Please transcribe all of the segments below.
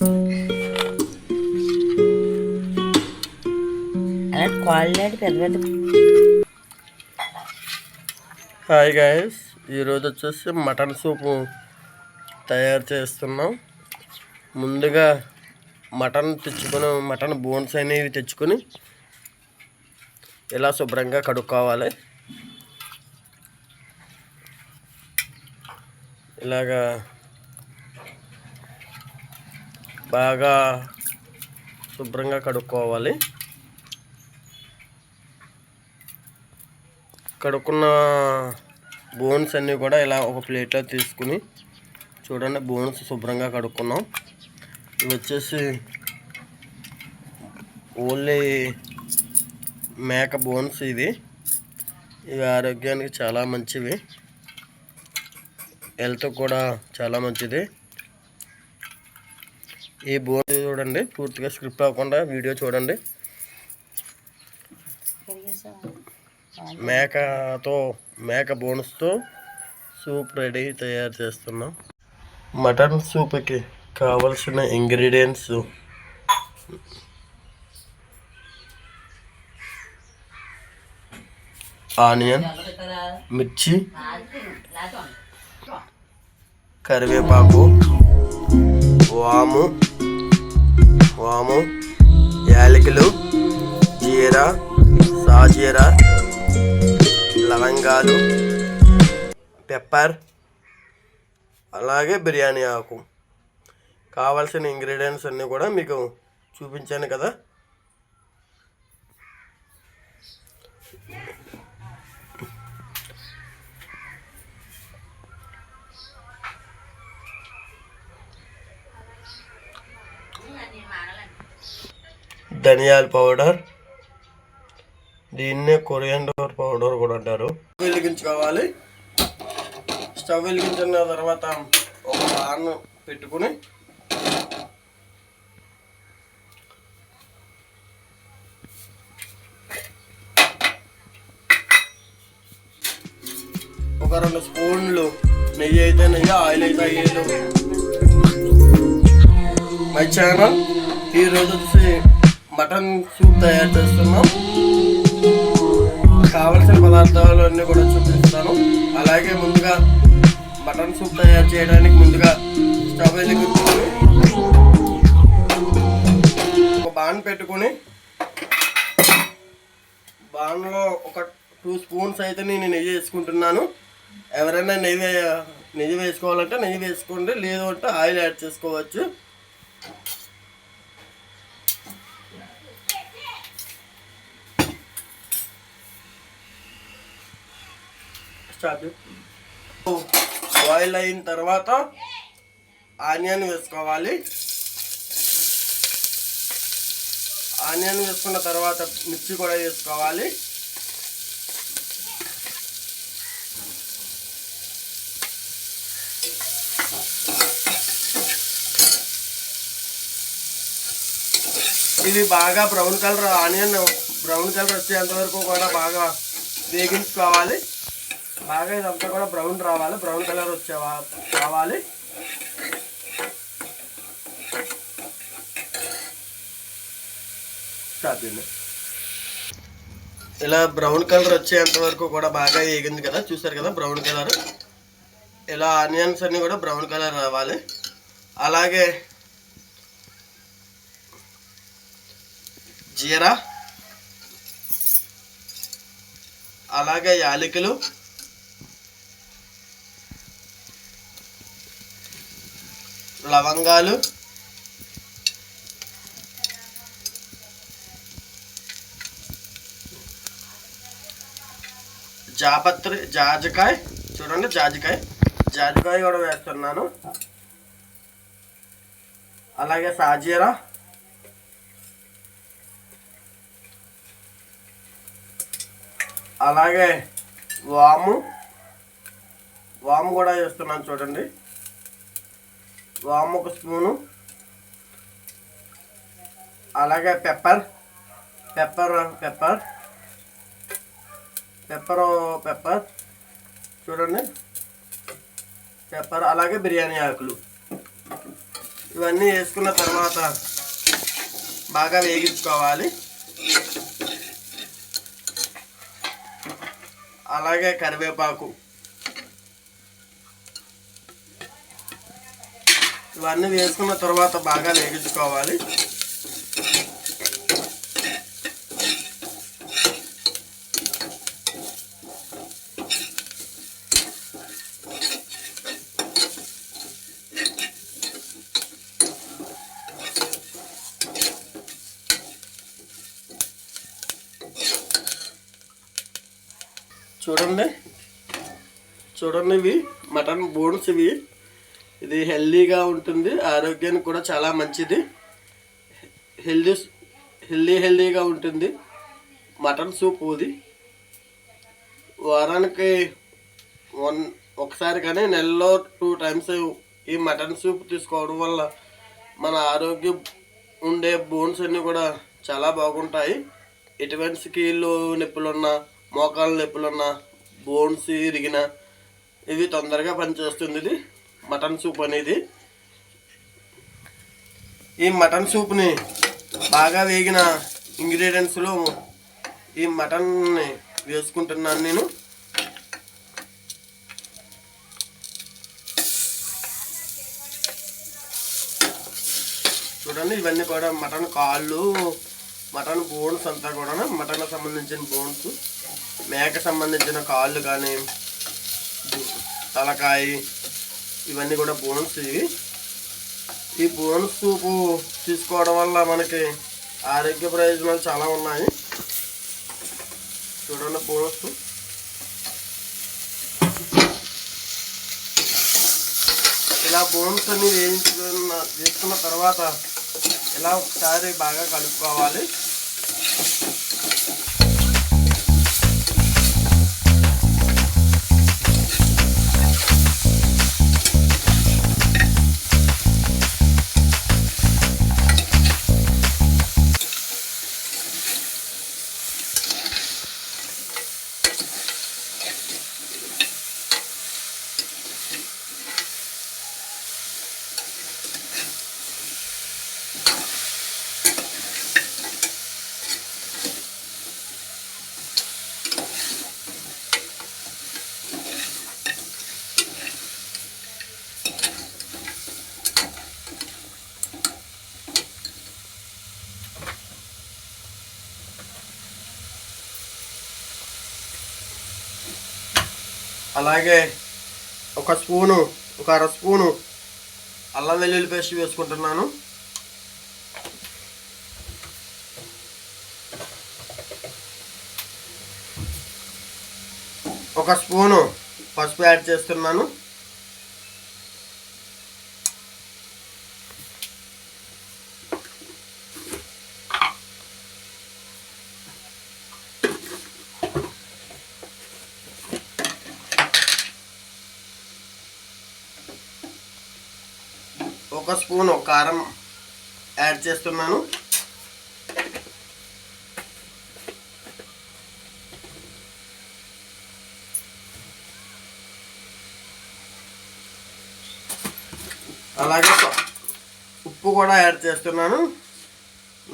అలాంటి క్వాలిటీ పెద్ద పెద్ద హాయ్ గాయస్ ఈరోజు వచ్చేసి మటన్ సూపు తయారు చేస్తున్నాం. ముందుగా మటన్ తెచ్చుకొని మటన్ బోన్స్ అనేవి తెచ్చుకొని ఇలా శుభ్రంగా కడుక్కోవాలి. ఇలాగా బాగా శుభ్రంగా కడుక్కోవాలి. కడుక్కున్న బోన్స్ అన్నీ కూడా ఇలా ఒక ప్లేట్లో తీసుకుని చూడండి బోన్స్ శుభ్రంగా కడుక్కున్నాం. ఇవి వచ్చేసి ఓన్లీ మేక బోన్స్ ఇది ఇవి ఆరోగ్యానికి చాలా మంచివి. హెల్త్ కూడా చాలా మంచిది. ఈ బోన్ చూడండి పూర్తిగా స్క్రిప్ట్ అవ్వకుండా వీడియో చూడండి. మేకతో మేక బోన్స్తో సూప్ రెడీ తయారు చేస్తున్నాం. మటన్ సూప్కి కావలసిన ఇంగ్రీడియంట్స్. ఆనియన్ మిర్చి కరివేపాకు వాము వాము యాలకులు జీరా సాజీరా లవంగాలు పెప్పర్ అలాగే బిర్యానీ ఆకు. కావాల్సిన ఇంగ్రీడియంట్స్ అన్నీ కూడా మీకు చూపించాను కదా. ధనియాల పౌడర్ దీన్నే కొరియాండర్ పౌడర్ కూడా అంటారు. వెలిగించుకోవాలి. స్టవ్ వెలిగించిన తర్వాత ఒక పాన్ పెట్టుకుని ఒక రెండు స్పూన్లు నెయ్యి అయితే నెయ్యి ఆయిల్ అయితే ఆయిల్ మై ఛానల్ ఈరోజు వచ్చి మటన్ సూప్ తయారు చేస్తున్నాం. కావలసిన పదార్థాలు అన్నీ కూడా చూపిస్తాను. అలాగే ముందుగా మటన్ సూప్ తయారు చేయడానికి ముందుగా స్టవ్ వెలిగించుకొని ఒక బాన్ పెట్టుకొని బాన్లో ఒక టూ స్పూన్స్ అయితే నేను నెయ్యి వేసుకుంటున్నాను. ఎవరైనా నెయ్యి నెయ్యి వేసుకోవాలంటే నెయ్యి వేసుకోండి లేదు అంటే ఆయిల్ యాడ్ చేసుకోవచ్చు. స్టార్ట్. బాయిల్ అయిన తర్వాత ఆనియన్ వేసుకోవాలి. ఆనియన్ వేసుకున్న తర్వాత మిర్చి కూడా వేసుకోవాలి. ఇది బాగా brown colour onion brown colour వచ్చేంత వరకు కూడా బాగా వేగించుకోవాలి. బాగా ఇదంతా కూడా బ్రౌన్ రావాలి. బ్రౌన్ కలర్ వచ్చే రావాలి. స్టార్ట్ చేయండి. ఇలా బ్రౌన్ కలర్ వచ్చేంత వరకు కూడా బాగా వేగింది కదా చూసారు కదా బ్రౌన్ కలర్ ఇలా ఆనియన్స్ అన్నీ కూడా బ్రౌన్ కలర్ రావాలి. అలాగే జీరా అలాగే యాలకులు లవంగాలు. జాపత్రి జాజికాయ. చూడండి జాజికాయ. జాజికాయ కూడా వేస్తున్నాను. అలాగే సాజీరా. అలాగే వాము. వాము కూడా వేస్తున్నాను చూడండి. వామ్ ఒక స్పూను. అలాగే pepper. Pepper pepper. Pepper pepper. చూడండి. పెప్పర్ అలాగే బిర్యానీ ఆకులు. ఇవన్నీ వేసుకున్న తర్వాత బాగా వేగించుకోవాలి. అలాగే కరివేపాకు. ఇవన్నీ వేసుకున్న తర్వాత బాగా వేగించుకోవాలి. చూడండి. చూడండి ఇవి మటన్ బోన్స్ ఇవి. ఇది హెల్దీగా ఉంటుంది ఆరోగ్యానికి కూడా చాలా మంచిది. హెల్దీ హెల్దీ హెల్దీగా ఉంటుంది. మటన్ సూప్ ఇది. వారానికి వన్ ఒకసారి కానీ నెలలో టూ టైమ్స్ ఈ మటన్ సూప్ తీసుకోవడం వల్ల మన ఆరోగ్యం ఉండే బోన్స్ అన్నీ కూడా చాలా బాగుంటాయి. ఎటువంటి కీళ్ళు నొప్పులున్నా మోకాళ్ళ నొప్పులున్నా బోన్స్ ఇరిగిన ఇవి తొందరగా పనిచేస్తుంది ఇది. మటన్ సూప్ అనేది. ఈ మటన్ సూప్ని బాగా వేగిన ఇంగ్రీడియంట్స్లో ఈ మటన్ని వేసుకుంటున్నాను నేను. చూడండి ఇవన్నీ కూడా మటన్ కాళ్ళు మటన్ బోన్స్ అంతా కూడా మటన్ సంబంధించిన బోన్స్ మేక సంబంధించిన కాళ్ళు కానీ తలకాయ ఇవన్నీ కూడా బోన్స్ ఇవి. ఈ బోన్స్ సూపు తీసుకోవడం వల్ల మనకి ఆరోగ్య ప్రయోజనాలు చాలా ఉన్నాయి. చూడండి బోన్స్. ఇలా బోన్స్ అన్ని వేయించుకున్న వేసుకున్న తర్వాత ఇలా ఒకసారి బాగా కలుపుకోవాలి. అలాగే ఒక స్పూను ఒక అర స్పూను అల్లం వెల్లుల్లి పేస్ట్ వేసుకుంటున్నాను. ఒక స్పూను పసుపు యాడ్ చేస్తున్నాను. ఒక స్పూన్ కారం యాడ్ చేస్తున్నాను. అలాగే ఉప్పు కూడా యాడ్ చేస్తున్నాను.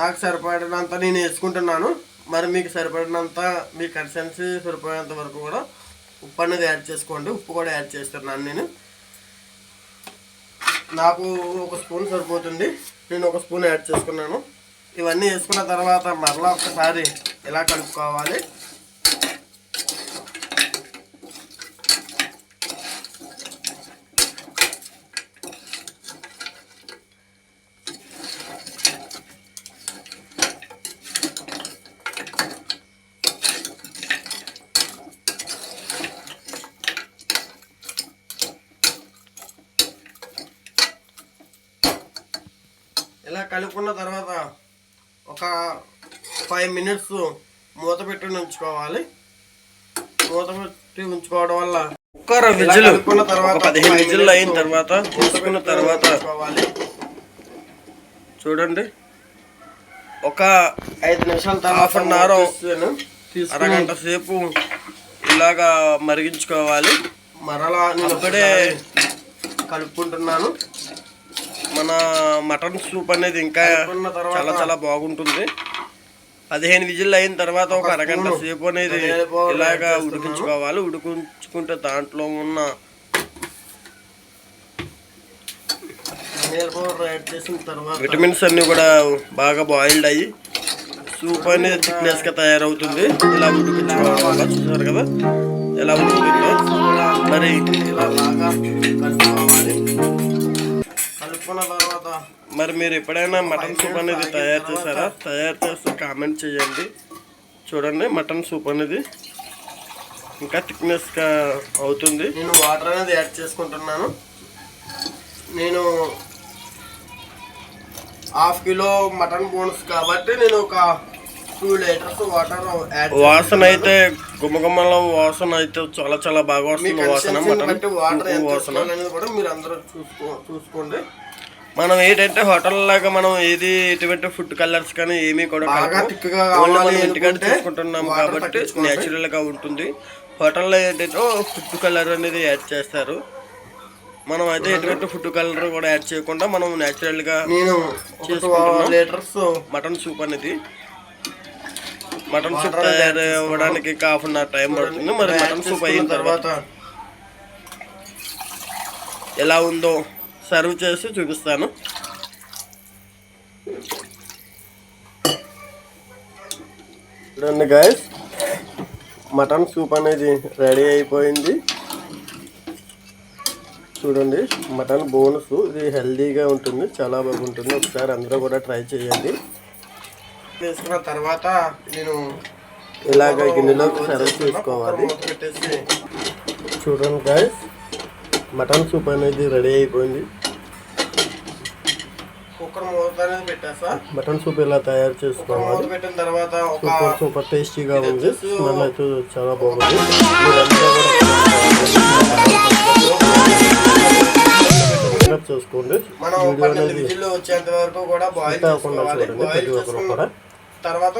నాకు సరిపడినంత నేను వేసుకుంటున్నాను. మరి మీకు సరిపడినంత మీ కన్సెన్సీ సరిపోయేంత వరకు కూడా ఉప్పు అనేది యాడ్ చేసుకోండి. ఉప్పు కూడా యాడ్ చేస్తున్నాను నేను. నాకు ఒక స్పూన్ సరిపోతుంది. నేను ఒక స్పూన్ యాడ్ చేసుకున్నాను. ఇవన్నీ వేసుకున్న తర్వాత మరలా ఒకసారి ఎలా కలుపుకోవాలి ఇలా కలుపుకున్న తర్వాత ఒక ఫైవ్ మినిట్స్ మూత పెట్టి ఉంచుకోవాలి మూత పెట్టి ఉంచుకోవడం వల్ల కుక్కర్ విజిల్ తర్వాత పదిహేను విజిల్ అయిన తర్వాత పెట్టి తర్వాత చూడండి ఒక ఐదు నిమిషాల hour. తీసాను. తీసుకుని అరగంట సేపు ఇలాగా మరిగించుకోవాలి మరలా అప్పుడే కలుపుకుంటున్నాను మన మటన్ సూప్ అనేది ఇంకా చాలా చాలా బాగుంటుంది. పదిహేను విజిల్ అయిన తర్వాత ఒక అరగంట సేపు అనేది ఇలాగా. ఉడికించుకోవాలి. ఉడికించుకుంటే దాంట్లో ఉన్న విటమిన్స్ అన్ని కూడా బాగా బాయిల్డ్ అయ్యి సూప్ అనేది థిక్నెస్గా తయారవుతుంది. ఇలా ఉడికించుకోవడం వల్ల చూసారు కదా? ఎలా ఉడుకుతుందో మరి ఇలా బాగా కలుపుకున్న తర్వాత మరి మీరు ఎప్పుడైనా మటన్ సూప్ అనేది తయారు చేశారా? తయారు చేస్తే కామెంట్ చేయండి. చూడండి మటన్ సూప్ అనేది ఇంకా థిక్నెస్గా అవుతుంది. నేను వాటర్ అనేది యాడ్ చేసుకుంటున్నాను. నేను హాఫ్ కిలో మటన్ బోన్స్ కాబట్టి నేను ఒక టూ లీటర్స్ వాటర్ యాడ్ వాసన అయితే గుమగుమల వాసన అయితే చాలా చాలా బాగా వస్తుంది వాసన మటన్ వాటర్ వాసన. వేసుకోవాలనేది కూడా మీరు అందరూ చూసుకో చూసుకోండి. మనం ఏంటంటే హోటల్ లాగా మనం ఏది ఎటువంటి ఫుడ్ కలర్స్ కానీ ఏమీ కూడా చేసుకుంటున్నాం వాటర్ కాబట్టి. నేచురల్గా ఉంటుంది. హోటల్లో ఏంటంటే ఫుడ్ కలర్ అనేది యాడ్ చేస్తారు. మనం అయితే ఎటువంటి ఫుడ్ కలర్ కూడా యాడ్ చేయకుండా మనం నేచురల్గా. లీటర్స్ మటన్ సూప్ అనేది. మటన్ సూప్ తయారు అవ్వడానికి హాఫ్ అన్ అవర్ టైం పడుతుంది. మరి మటన్ సూప్ అయిన తర్వాత ఎలా ఉందో సర్వ్ చేసి చూపిస్తాను. చూడండి గాయస్ మటన్ సూప్ అనేది రెడీ అయిపోయింది. చూడండి మటన్ బోనస్ ఇది హెల్దీగా ఉంటుంది చాలా బాగుంటుంది. ఒకసారి అందరూ కూడా ట్రై చేయండి. వేసుకున్న తర్వాత నేను ఇలాగ గిన్నెలోకి సర్వ్ చేసుకోవాలి. చూడండి గాయస్ మటన్ సూప్ అనేది రెడీ అయిపోయింది. కుక్కర్ మూత అనేది పెట్టేస్తా మటన్ సూప్ ఇలా తయారు చేసుకోవాలి? పెట్టిన తర్వాత సూపర్ సూపర్ టేస్టీగా ఉంది. స్మెల్ అయితే చాలా బాగుంది. చూసుకోండి. మనం పన్నెండు విజిల్లు వచ్చేంత వరకు కూడా బాయిల్ చేసుకోవాలి. బాయిల్ చేసుకున్న తర్వాత